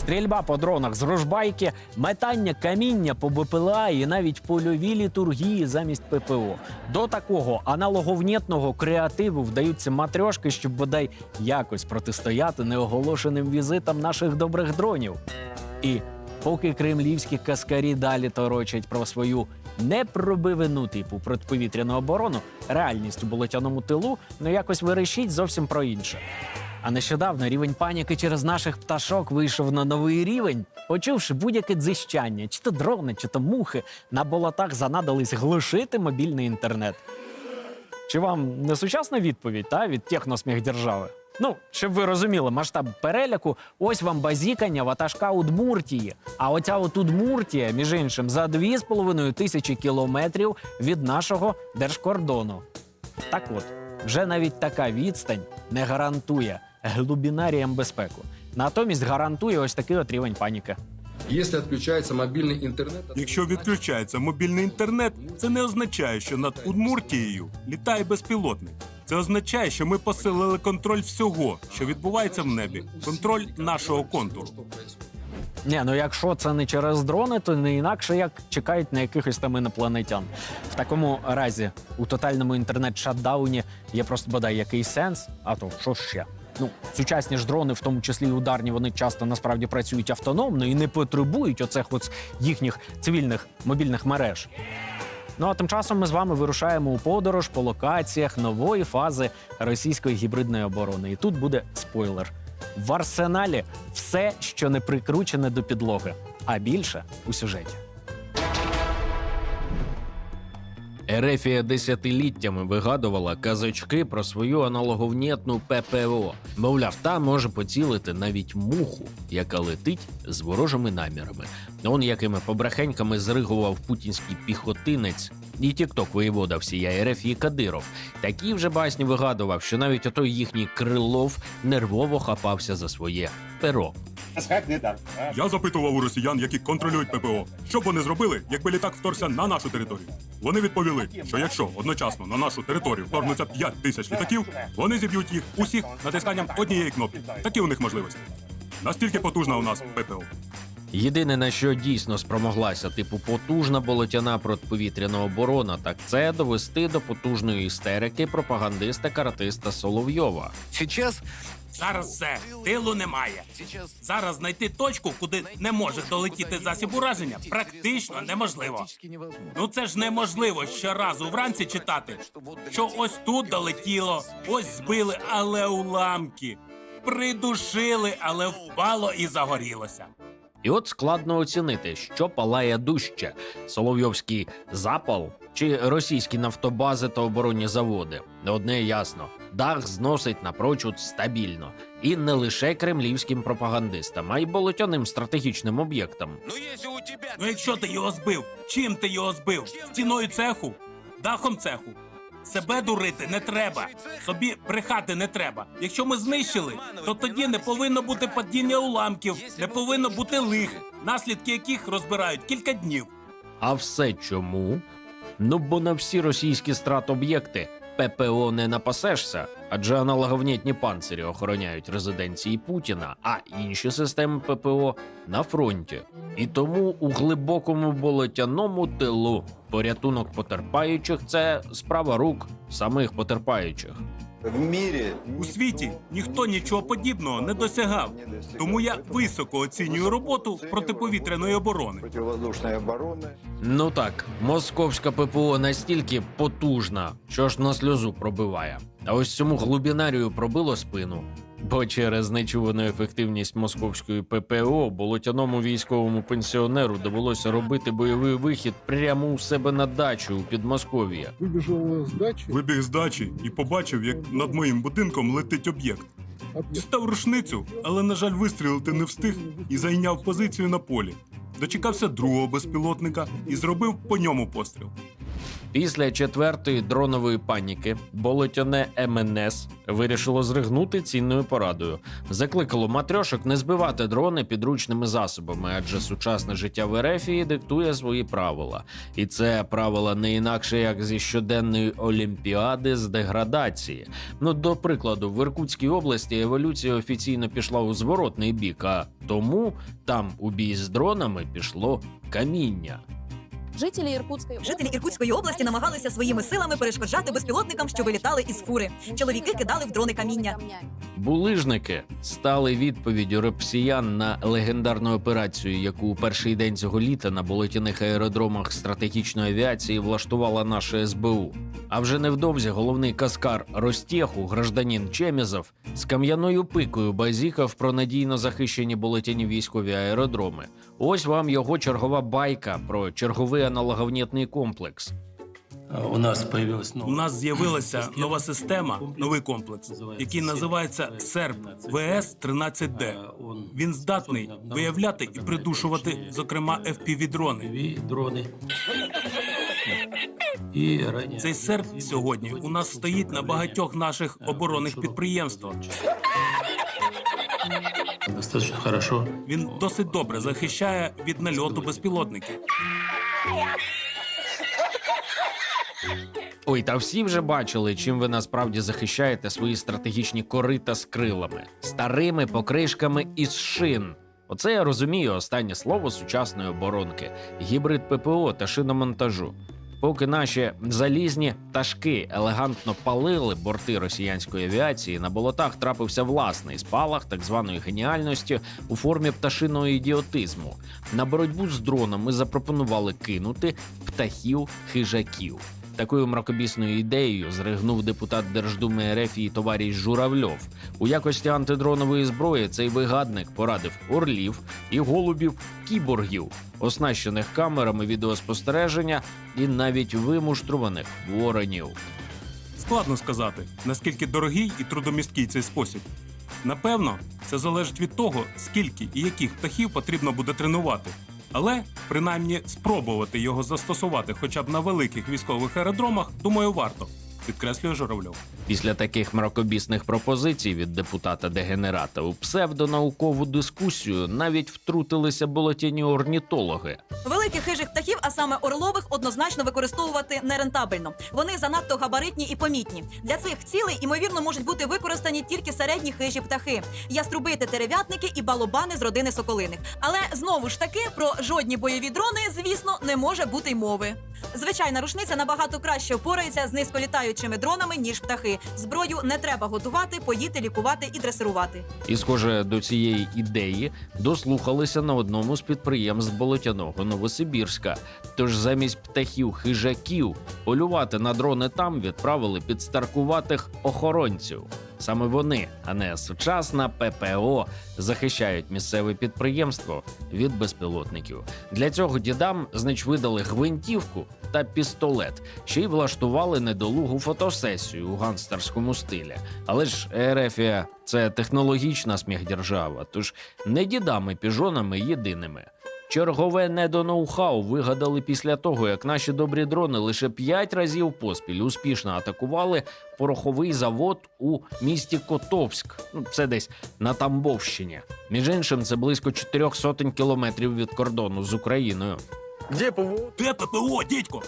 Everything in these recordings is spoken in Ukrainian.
стрільба по дронах з рожбайки, метання каміння по БПЛА і навіть польові літургії замість ППО. До такого аналоговнєтного креативу вдаються матрьошки, щоб бодай якось протистояти неоголошеним візитам наших добрих дронів. І поки кремлівські каскарі далі торочать про свою непробивину типу протиповітряну оборону, реальність у болотяному тилу ну якось вирішить зовсім про інше. А нещодавно рівень паніки через наших пташок вийшов на новий рівень, почувши будь-яке дзищання, чи то дрони, чи то мухи, на болотах занадались глушити мобільний інтернет. Чи вам не сучасна відповідь та, від техносміх держави? Ну, щоб ви розуміли масштаб переляку, ось вам базікання ватажка Удмуртії. А оця от Удмуртія, між іншим, за 2,5 тисячі кілометрів від нашого держкордону. Так от, вже навіть така відстань не гарантує глубінаріям безпеку. Натомість гарантує ось такий от рівень паніки. Если отключается мобильный интернет... Якщо відключається мобільний інтернет, це не означає, що над Удмуртією літає безпілотник. Це означає, що ми посилили контроль всього, що відбувається в небі, контроль нашого контуру. Ні, ну якщо це не через дрони, то не інакше як чекають на якихось там інопланетян. В такому разі у тотальному інтернет-шатдауні є просто бодай якийсь сенс. А то що ще? Ну, сучасні ж дрони, в тому числі і ударні, вони часто насправді працюють автономно і не потребують оцих от їхніх цивільних мобільних мереж. Ну а тим часом ми з вами вирушаємо у подорож по локаціях нової фази російської гібридної оборони. І тут буде спойлер: в арсеналі все, що не прикручене до підлоги, а більше у сюжеті. Ерефія десятиліттями вигадувала казочки про свою аналоговнєтну ППО. Мовляв, та може поцілити навіть муху, яка летить з ворожими намірами. Он якими побрехеньками зригував путінський піхотинець і тікток воєвода всія Ерефії Кадиров. Такі вже басні вигадував, що навіть отой їхній крилов нервово хапався за своє перо. Не а? Я запитував у росіян, які контролюють ППО, що б вони зробили, якби літак вторгся на нашу територію. Вони відповіли, що якщо одночасно на нашу територію вторгнуться 5 тисяч літаків, вони зіб'ють їх усіх натисканням однієї кнопки. Такі у них можливості. Настільки потужна у нас ППО. Єдине на що дійсно спромоглася типу потужна болотяна протиповітряна оборона, так це довести до потужної істерики пропагандиста каратиста Соловйова. Сейчас Зараз все, тилу немає. Зараз знайти точку, куди не може долетіти засіб ураження, практично неможливо. Ну це ж неможливо щоразу вранці читати, що ось тут долетіло, ось збили, але уламки. Придушили, але впало і загорілося. І от складно оцінити, що палає дужче: Соловйовський запал чи російські нафтобази та оборонні заводи. Одне ясно: дах зносить напрочуд стабільно, і не лише кремлівським пропагандистам, а й болотяним стратегічним об'єктам. Ну если у тебя... Ну якщо ти його збив, чим ти його збив? Стіною цеху? Дахом цеху? Себе дурити не треба. Собі брехати не треба. Якщо ми знищили, то тоді не повинно бути падіння уламків, не повинно бути лих, наслідки яких розбирають кілька днів. А все чому? Ну бо на всі російські стратоб'єкти ППО не напасешся, адже аналоговнітні панцирі охороняють резиденції Путіна, а інші системи ППО на фронті. І тому у глибокому болотяному тилу порятунок потерпаючих це справа рук самих потерпаючих. В мірі У світі ніхто нічого подібного не досягав. Тому я високо оцінюю роботу протиповітряної оборони. Ну так, московська ППО настільки потужна, що ж на сльозу пробиває. А ось цьому глубінарію пробило спину. Бо через нечувану ефективність московської ППО болотяному військовому пенсіонеру довелося робити бойовий вихід прямо у себе на дачу у Підмосков'я. выбежал с дачи, Вибіг з дачі і побачив, як над моїм будинком летить об'єкт. Дістав рушницю, але, на жаль, вистрілити не встиг і зайняв позицію на полі. Дочекався другого безпілотника і зробив по ньому постріл. Після четвертої дронової паніки болотяне МНС вирішило зригнути цінною порадою. Закликало матрьошок не збивати дрони підручними засобами, адже сучасне життя в Ерефії диктує свої правила. І це правила не інакше як зі щоденної олімпіади з деградації. Ну, до прикладу, в Іркутській області еволюція офіційно пішла у зворотний бік, а тому там у бій з дронами пішло каміння. Жителі Іркутської Жителі Іркутської області намагалися своїми силами перешкоджати безпілотникам, що вилітали із фури. Чоловіки кидали в дрони каміння. Булижники стали відповіддю росіян на легендарну операцію, яку у перший день цього літа на болотяних аеродромах стратегічної авіації влаштувала наша СБУ. А вже невдовзі головний каскар Ростєху, гражданін Чемізов, з кам'яною пикою базікав про надійно захищені болотяні військові аеродроми. Ось вам його чергова байка про черговий аналоговнітний комплекс. У нас появилась У нас з'явилася нова система, новий комплекс, який називається СЕРП ВС 13Д. Він здатний виявляти і придушувати, зокрема, FPV-дрони. Дрони. Цей серп сьогодні у нас стоїть на багатьох наших оборонних підприємствах. Достаточно хорошо. Він досить добре захищає від нальоту безпілотників. Ой, та всі вже бачили, чим ви насправді захищаєте свої стратегічні корита з крилами, старими покришками із шин. Оце я розумію останнє слово сучасної оборонки: гібрид ППО та шиномонтажу. Поки наші залізні пташки елегантно палили борти росіянської авіації, на болотах трапився власний спалах так званої геніальності у формі пташиного ідіотизму. На боротьбу з дронами запропонували кинути птахів хижаків. Такою мракобісною ідеєю зригнув депутат Держдуми Ерефії товариш Журавльов. У якості антидронової зброї цей вигадник порадив орлів і голубів кіборгів, оснащених камерами відеоспостереження і навіть вимуштруваних воронів. Складно сказати, наскільки дорогий і трудомісткий цей спосіб. Напевно, це залежить від того, скільки і яких птахів потрібно буде тренувати. Але принаймні спробувати його застосувати хоча б на великих військових аеродромах, думаю, варто. Підкреслює Журавльов. Після таких мракобісних пропозицій від депутата дегенерата у псевдонаукову дискусію навіть втрутилися болотяні орнітологи. Великих хижих птахів, а саме орлових, однозначно використовувати нерентабельно. Вони занадто габаритні і помітні. Для цих цілей ймовірно можуть бути використані тільки середні хижі птахи, яструби, тетерев'ятники і балобани з родини соколиних. Але знову ж таки про жодні бойові дрони, звісно, не може бути й мови. Звичайна рушниця набагато краще впорається з низьколітаючими дронами ніж птахи. Зброю не треба готувати, поїти, лікувати і дресирувати. І, схоже, до цієї ідеї дослухалися на одному з підприємств болотяного Новосибірська. Тож замість птахів хижаків полювати на дрони там відправили підстаркуватих охоронців. Саме вони, а не сучасна ППО, захищають місцеве підприємство від безпілотників. Для цього дідам знач видали гвинтівку та пістолет, ще й влаштували недолугу фотосесію у гангстерському стилі. Але ж Ерефія це технологічна сміхдержава, тож не дідами піжонами єдиними. Чергове недоноу-хау вигадали після того, як наші добрі дрони лише п'ять разів поспіль успішно атакували пороховий завод у місті Котовськ. Ну, це десь на Тамбовщині. Між іншим, це близько чотирьох сотень кілометрів від кордону з Україною. Де ППО, дідько?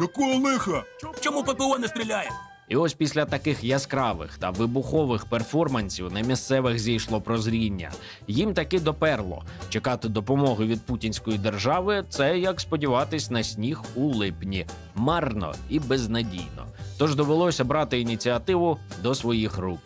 Якого лиха? Чому ППО не стріляє? І ось після таких яскравих та вибухових перформансів на місцевих зійшло прозріння. Їм таки доперло. Чекати допомоги від путінської держави це як сподіватись на сніг у липні. Марно і безнадійно. Тож довелося брати ініціативу до своїх рук.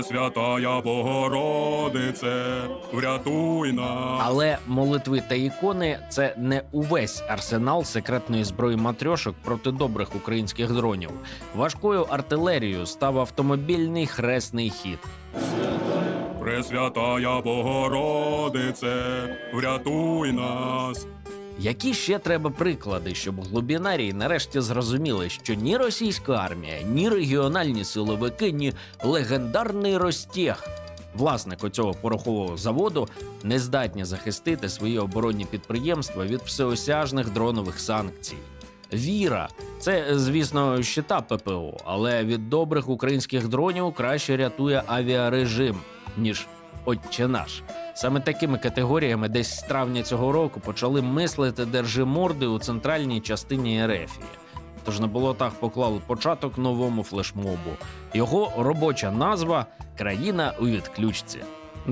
Пресвятая Богородице, врятуй нас. Але молитви та ікони це не увесь арсенал секретної зброї матрьошок проти добрих українських дронів. Важкою артилерією став автомобільний хресний хід. Пресвятая Богородице, врятуй нас. Які ще треба приклади, щоб глубінарії нарешті зрозуміли, що ні російська армія, ні регіональні силовики, ні легендарний Ростєх Власник оцього порохового заводу не здатні захистити свої оборонні підприємства від всеосяжних дронових санкцій. Віра це, звісно, щита ППО, але від добрих українських дронів краще рятує авіарежим, ніж Отче наш. Саме такими категоріями десь з травня цього року почали мислити держиморди у центральній частині Ерефії. Тож на болотах поклали початок новому флешмобу. Його робоча назва країна у відключці.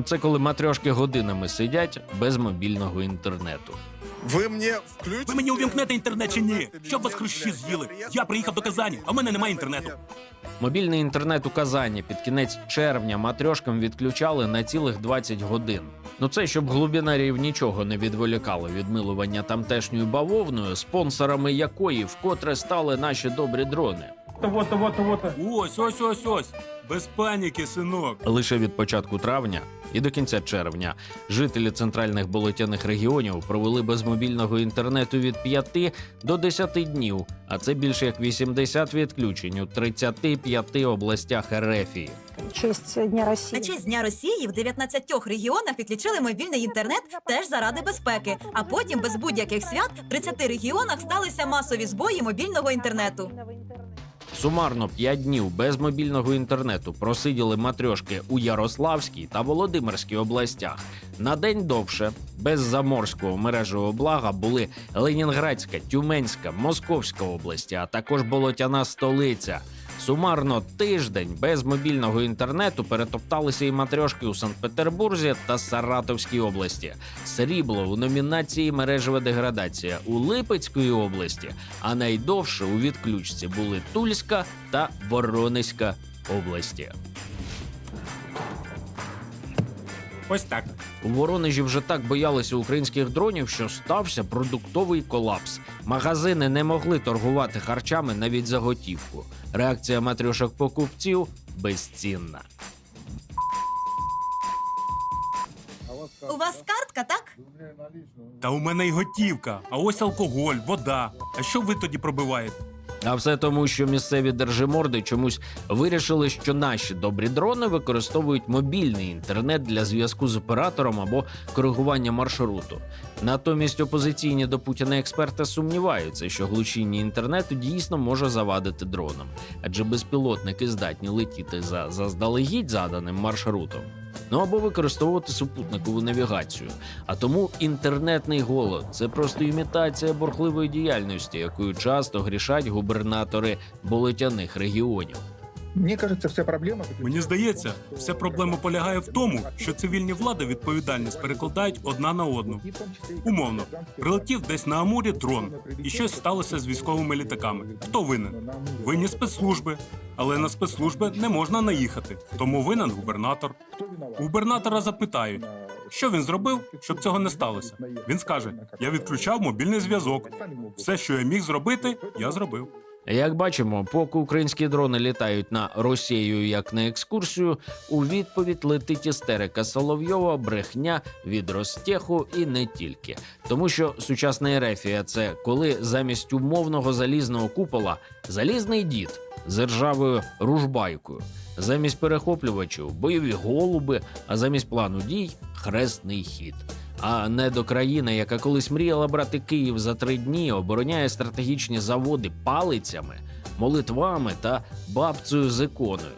Це коли матрьошки годинами сидять без мобільного інтернету. Ви мені включите? Ви мені увімкнете інтернет чи ні? Щоб вас хрущі з'їли. Я приїхав до Казані, а в мене немає інтернету. Мобільний інтернет у Казані під кінець червня матрьошкам відключали на цілих 20 годин. Ну це щоб глубінарів нічого не відволікало від милування тамтешньою бавовною, спонсорами якої вкотре стали наші добрі дрони. Ось, ось, ось, ось. Без паніки, синок. Лише від початку травня і до кінця червня жителі центральних болотяних регіонів провели без мобільного інтернету від 5 до 10 днів, а це більше як 80 відключень у 35 областях Ерефії. честь Дня На честь Дня Росії в 19 регіонах відключили мобільний інтернет теж заради безпеки. А потім без будь-яких свят в 30 регіонах сталися масові збої мобільного інтернету. Сумарно 5 днів без мобільного інтернету просиділи матрьошки у Ярославській та Володимирській областях. На день довше без заморського мережевого блага були Ленінградська, Тюменська, Московська області, а також болотяна столиця. Сумарно тиждень без мобільного інтернету перетопталися і матрешки у Санкт-Петербурзі та Саратовській області. Срібло у номінації мережева деградація у Липецької області, а найдовше у відключці були Тульська та Воронезька області. Ось так. У Воронежі вже так боялися українських дронів, що стався продуктовий колапс. Магазини не могли торгувати харчами навіть за готівку. Реакція матрьошок покупців безцінна. У вас картка, так? Та у мене й готівка, а ось алкоголь, вода. А що ви тоді пробиваєте? А все тому, що місцеві держиморди чомусь вирішили, що наші добрі дрони використовують мобільний інтернет для зв'язку з оператором або коригування маршруту. Натомість опозиційні до Путіна експерти сумніваються, що глушіння інтернету дійсно може завадити дронам, адже безпілотники здатні летіти за заздалегідь заданим маршрутом. Ну або використовувати супутникову навігацію. А тому інтернетний голод це просто імітація бурхливої діяльності, якою часто грішать губернатори болотяних регіонів. Мені кажется, вся проблема... Мені здається, вся проблема полягає в тому, що цивільні влади відповідальність перекладають одна на одну. Умовно, прилетів десь на Амурі дрон, і щось сталося з військовими літаками. Хто винен? Винні спецслужби, але на спецслужби не можна наїхати, тому винен губернатор. Губернатора запитають, що він зробив, щоб цього не сталося. Він скаже: Я відключав мобільний зв'язок. Все, що я міг зробити, я зробив. Як бачимо, поки українські дрони літають на Росію як на екскурсію, у відповідь летить істерика Соловйова, брехня від Ростеху і не тільки. Тому що сучасна ерефія це коли замість умовного залізного купола залізний дід з ржавою ружбайкою, замість перехоплювачів бойові голуби, а замість плану дій хресний хід. А не до країни, яка колись мріяла брати Київ за три дні, обороняє стратегічні заводи палицями, молитвами та бабцею з іконою.